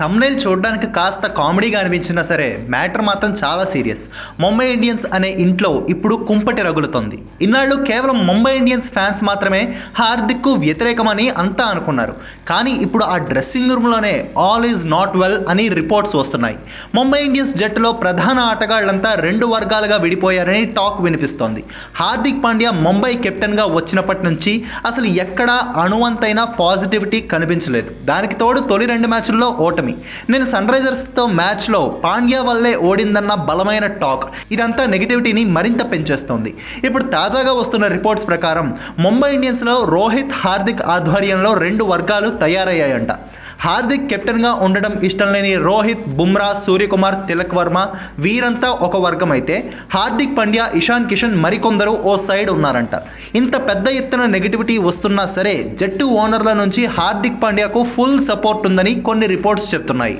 Thumbnail చూడడానికి కాస్త కామెడీగా అనిపించినా సరే మ్యాటర్ మాత్రం చాలా సీరియస్. ముంబై ఇండియన్స్ అనే ఇంట్లో ఇప్పుడు కుంపటి రగులుతోంది. ఇన్నాళ్ళు కేవలం ముంబై ఇండియన్స్ ఫ్యాన్స్ మాత్రమే హార్దిక్కు వ్యతిరేకమని అంతా అనుకున్నారు. కానీ ఇప్పుడు ఆ డ్రెస్సింగ్ రూమ్లోనే ఆల్ ఈజ్ నాట్ వెల్ అని రిపోర్ట్స్ వస్తున్నాయి. ముంబై ఇండియన్స్ జట్టులో ప్రధాన ఆటగాళ్ళంతా రెండు వర్గాలుగా విడిపోయారని టాక్ వినిపిస్తోంది. హార్దిక్ పాండ్యా ముంబై కెప్టెన్గా వచ్చినప్పటి నుంచి అసలు ఎక్కడా అణువంతైనా పాజిటివిటీ కనిపించలేదు. దానికి తోడు తొలి రెండు మ్యాచ్ల్లో ఓటమి. నేను సన్ రైజర్స్తో మ్యాచ్లో పాండ్యా వల్లే ఓడిందన్న బలమైన టాక్. ఇదంతా నెగిటివిటీని మరింత పెంచేస్తోంది. ఇప్పుడు తాజాగా వస్తున్న రిపోర్ట్స్ ప్రకారం ముంబై ఇండియన్స్లో రోహిత్ హార్దిక్ ఆధ్వర్యంలో రెండు వర్గాలు తయారయ్యాయంట. హార్దిక్ కెప్టెన్గా ఉండడం ఇష్టం లేని రోహిత్ బుమ్రా సూర్యకుమార్ తిలక్ వర్మ వీరంతా ఒక వర్గం అయితే హార్దిక్ పాండ్యా ఇషాన్ కిషన్ మరికొందరు ఓ సైడ్ ఉన్నారంట. ఇంత పెద్ద ఎత్తున నెగిటివిటీ వస్తున్నా సరే జట్టు ఓనర్ల నుంచి హార్దిక్ పాండ్యాకు ఫుల్ సపోర్ట్ ఉందని కొన్ని రిపోర్ట్స్ చెప్తున్నాయి.